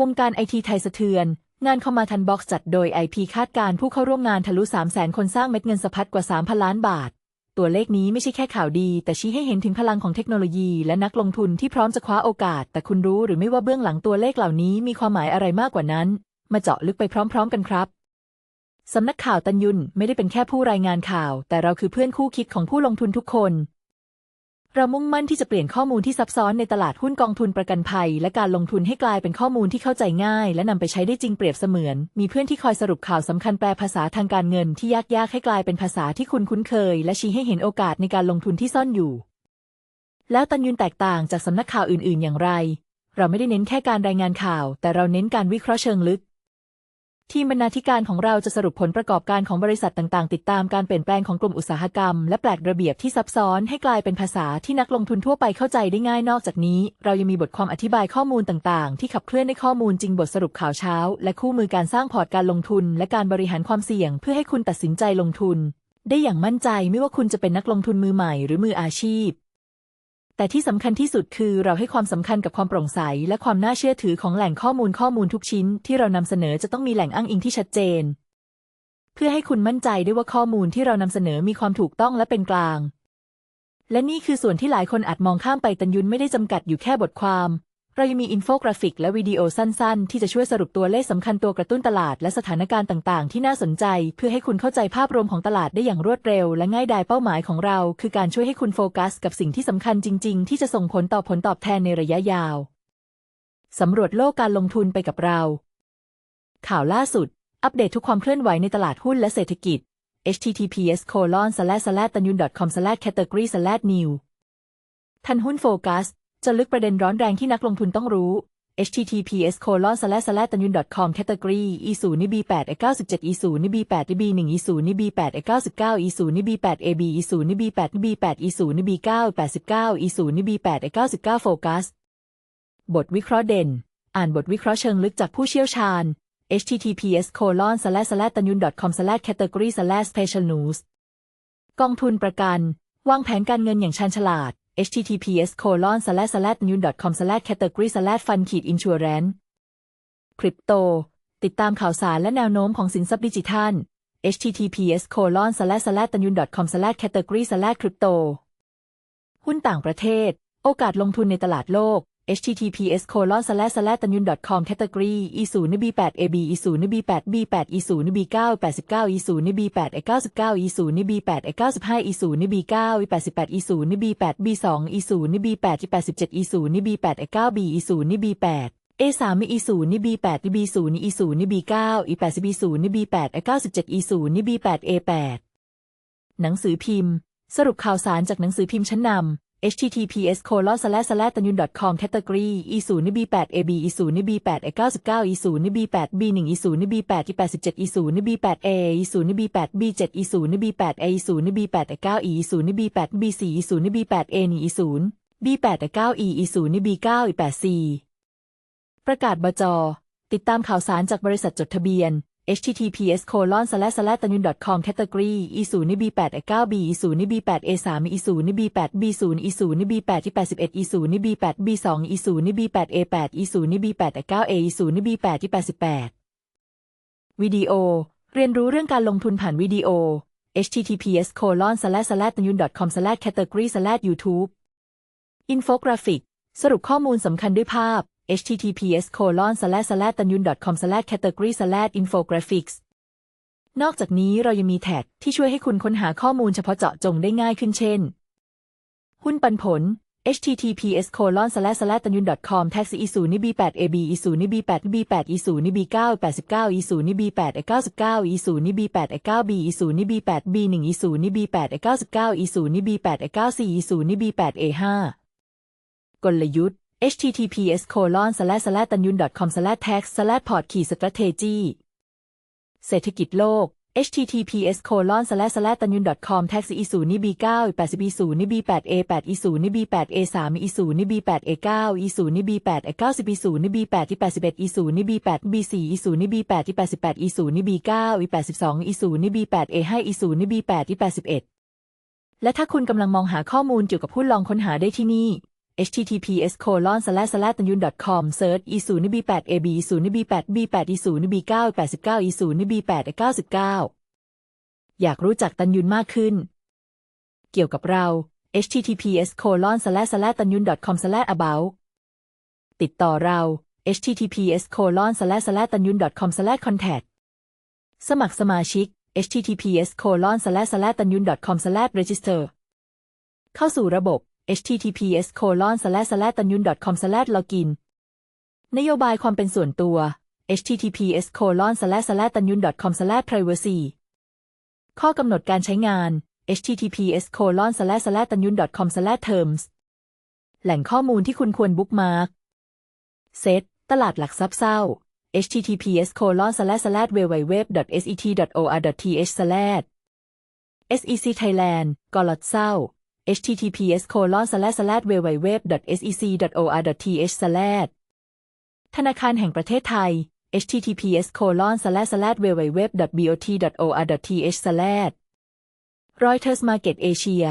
วงการไอทีไทยสะเทือน งานคอมมาทันบ็อกซ์จัดโดย IP คาดการผู้เข้าร่วมงานทะลุ 3 0 0 0 0 0คนสร้างเม็ดเงินสะพัดกว่า 3,000 ล้านบาท ตัวเลขนี้ไม่ใช่แค่ข่าวดี แต่ชี้ให้เห็นถึงพลังของเทคโนโลยี และนักลงทุนที่พร้อมจะคว้าโอกาส แต่คุณรู้หรือไม่ว่าเบื้องหลังตัวเลขเหล่านี้มีความหมายอะไรมากกว่านั้น มาเจาะลึกไปพร้อม ๆ กันครับสำนักข่าวตันยุนไม่ได้เป็นแค่ผู้รายงานข่าว แต่เราคือเพื่อนคู่คิดของผู้ลงทุนทุกคน เรามุ่งมั่นที่จะเปลี่ยนข้อมูลที่ซับซ้อนในตลาดหุ้นกองทุนประกันภัย และการลงทุนให้กลายเป็นข้อมูลที่เข้าใจง่าย และนำไปใช้ได้จริงเปรียบเสมือน มีเพื่อนที่คอยสรุปข่าวสำคัญแปลภาษาทางการเงินที่ยากๆให้กลายเป็นภาษาที่คุณคุ้นเคย และชี้ให้เห็นโอกาสในการลงทุนที่ซ่อนอยู่ แล้วตันยุนแตกต่างจากสำนักข่าวอื่น ๆ อย่างไร เราไม่ได้เน้นแค่การรายงานข่าว แต่เราเน้นการวิเคราะห์เชิงลึก ทีมบรรณาธิการของเราจะสรุปผลประกอบการของบริษัทต่างๆ ติดตามการเปลี่ยนแปลงของกลุ่มอุตสาหกรรม และแปลกระเบียบที่ซับซ้อนให้กลายเป็นภาษาที่นักลงทุนทั่วไปเข้าใจได้ง่ายนอกจากนี้ เรายังมีบทความอธิบายข้อมูลต่างๆ ที่ขับเคลื่อนในข้อมูลจริงบทสรุปข่าวเช้า และคู่มือการสร้างพอร์ตการลงทุน และการบริหารความเสี่ยง เพื่อให้คุณตัดสินใจลงทุน ได้อย่างมั่นใจไม่ว่าคุณจะเป็นนักลงทุนมือใหม่หรือมืออาชีพ แต่ที่สำคัญที่สุดคือเราให้ความสำคัญกับความโปร่งใส และความน่าเชื่อถือของแหล่งข้อมูลข้อมูลทุกชิ้น ที่เรานำเสนอจะต้องมีแหล่งอ้างอิงที่ชัดเจน เพื่อให้คุณมั่นใจได้ว่าข้อมูลที่เรานำเสนอมีความถูกต้องและเป็นกลาง และนี่คือส่วนที่หลายคนอาจมองข้ามไปตันยุนไม่ได้จำกัดอยู่แค่บทความ เรายังมีอินโฟกราฟิกและวิดีโอสั้น ๆ ที่จะช่วยสรุปตัวเลขสำคัญตัวกระตุ้นตลาดและสถานการณ์ต่าง ๆ ที่น่าสนใจ เพื่อให้คุณเข้าใจภาพรวมของตลาดได้อย่างรวดเร็ว และง่ายดายเป้าหมายของเรา คือการช่วยให้คุณโฟกัส กับสิ่งที่สำคัญจริง ๆ ที่จะส่งผลต่อผลตอบแทนในระยะยาวสำรวจโลกการลงทุนไปกับเรา ข่าวล่าสุด อัปเดตทุกความเคลื่อนไหวในตลาดหุ้นและเศรษฐกิจ https colon slash slash ตันยุน com slash category slash new ทันหุ้นโฟกัส จะลึกประเด็นร้อนแรงที่นักลงทุนต้องรู้ https colon slash slash ตันยุน com category e 0นิ b 8 e 97 e 0นิ b 8 e b 1 e 0นิ b 8 e 99 e 0นิ b 8 ab e 0นิ b 8 b 8 e 0นิ b 9 89 e 0นิ b 8 e 99โฟกัส บทวิเคราะห์เด่น อ่านบทวิเคราะห์เชิงลึกจากผู้เชี่ยวชาญ https colon slash slash ตันยุน com slash category slash special news กองทุนประกัน วางแผนการเงินอย่างชาญฉลาด https colon slash slash ตันยุน com slash category slash fund ขีด insurance คริปโต ติดตามข่าวสารและแนวโน้มของสินทรัพย์ดิจิทัล https colon slash slash ตันยุน com slash category slash crypto หุ้นต่างประเทศ โอกาสลงทุนในตลาดโลก https colon slash slash ตันยุน com category e 0 b 8 ab e 0 b 8 b 8 e 0 b 9 89 e 0 b 8 e 99 e 0 b 8 e 95 e 0 b 9 e 88 e 0 b 8 b 2 e 0 b 8 e 87 e 0 b 8 e 9 b e 0 b 8 a 3 e 0 b 8 b 0 e 0 b 9 e 80 b 0 b 8 e 97 e 0 b 8 a 8หนังสือพิมพ์ สรุปข่าวสารจากหนังสือพิมพ์ชั้นนำ https colon slash slash ตันยุน com category e 0 b 8 ab e 0 b 8 e 99 e 0 b 8 b 1 e 0 b 8 e 87 e 0 b 8 a e 0 b 8 b 7 e 0 b 8 a e 0 b 8 e 9 e 0 b 8 b 4 e 0 b 8 a 1 e 0 b 8 e 9 e e 0 b 9 e 8 c ประกาศบจติดตามข่าวสารจากบริษัทจดทะเบียน https colon slash slash ตันยุน com category e 0 b 8 e 9 b e 0 b 8 a 3 e 0 b 8 b 0 e 0 b 8 e 81 e 0 b 8 b 2 e 0 b 8 a 8 e 0 b 8 e 9 a e 0 b 8 e 88วิดีโอ เรียนรู้เรื่องการลงทุนผ่านวิดีโอ https colon slash slash ตนุน .com slash category slash youtube อินโฟกราฟิก สรุปข้อมูลสำคัญด้วยภาพ https colon slash slash ตันยุน com slash category slash infographics นอกจากนี้เรายังมีแท็กที่ช่วยให้คุณค้นหาข้อมูลเฉพาะเจาะจงได้ง่ายขึ้นเช่น หุ้นปันผล https colon slash slash ตันยุน com tax e 0 b 8 ab e 0 b 8 b 8 e 0 b 9 89 e 0 b 8 99 e 0 b 8 9 b e 0 b 8 b 1 e 0 b 8 99 e 0 b 8 94 e 0 b 8 a 5กลยุทธ์ https://tanyun.com/tax/port-strategy เศรษฐกิจโลก https colon slash slash ตันยุน com tax อีสูนย์นี่ b 9 80อีศูนย์นี่ b 8 a 8อีสูนย์นี่ b 8 a 3อีสูนี่ b 8 a 9อีศูนย์นี่ b 8 a 9 10อีสูนย์นี่ b 8ที่81อีสูนย์นี่ b 8 b 4อีสูนย์นี่ b 8ที่88อีสูนย์นี่ b 9อี82อีสูนย์นี่ b 8 a 5อีสูนย์นี่ b 8ที่81และถ้าคุณกำลังมองหาข้อมูลเกี่ยวกับผู้นลองค้นหาได้ที่นี่ https colon slash slash ตันยุน com search e 0 b 8 ab 0 b 8 b 8 e 0 b 9 89 e 0 b 8 99 อยากรู้จักตันยุนมากขึ้น เกี่ยวกับเรา https colon slash slash ตันยุน com slash about ติดต่อเรา https colon slash slash ตันยุน com slash contact สมัครสมาชิก https colon slash slash ตันยุน com slash register เข้าสู่ระบบ https colon slash slash ตันยุน com slash login นโยบายความเป็นส่วนตัว https colon slash slash ตันยุน com slash privacy ข้อกำหนดการใช้งาน https colon slash slash ตันยุน com slash terms แหล่งข้อมูลที่คุณควรบุ๊กมาร์กเซตตลาดหลักทรัพย์เศร้า https colon slash slash www set or th slash sec thailand กอลดเศร้า https colon slash slash www sec or th slash ธนาคารแห่งประเทศไทย https colon slash slash www bot or th slash Reuters Market Asia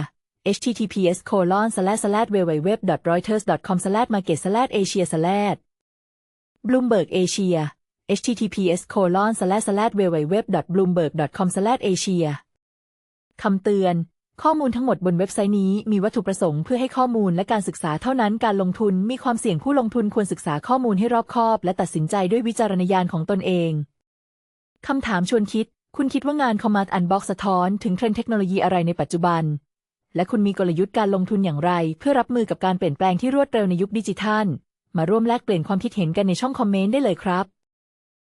https colon slash slash www reuters com slash market slash asia slash Bloomberg Asia https colon slash slash www bloomberg com slash asia คำเตือน ข้อมูลทั้งหมดบนเว็บไซต์นี้มีวัตถุประสงค์เพื่อให้ข้อมูลและการศึกษาเท่านั้นการลงทุนมีความเสี่ยงผู้ลงทุนควรศึกษาข้อมูลให้รอบคอบ และตัดสินใจด้วยวิจารณญาณของตนเอง คำถามชวนคิด คุณคิดว่างาน Command Unbox สะท้อนถึงเทรนด์เทคโนโลยีอะไรในปัจจุบัน และคุณมีกลยุทธ์การลงทุนอย่างไร เพื่อรับมือกับการเปลี่ยนแปลงที่รวดเร็วในยุคดิจิทัล มาร่วมแลกเปลี่ยนความคิดเห็นกันในช่องคอมเมนต์ได้เลยครับ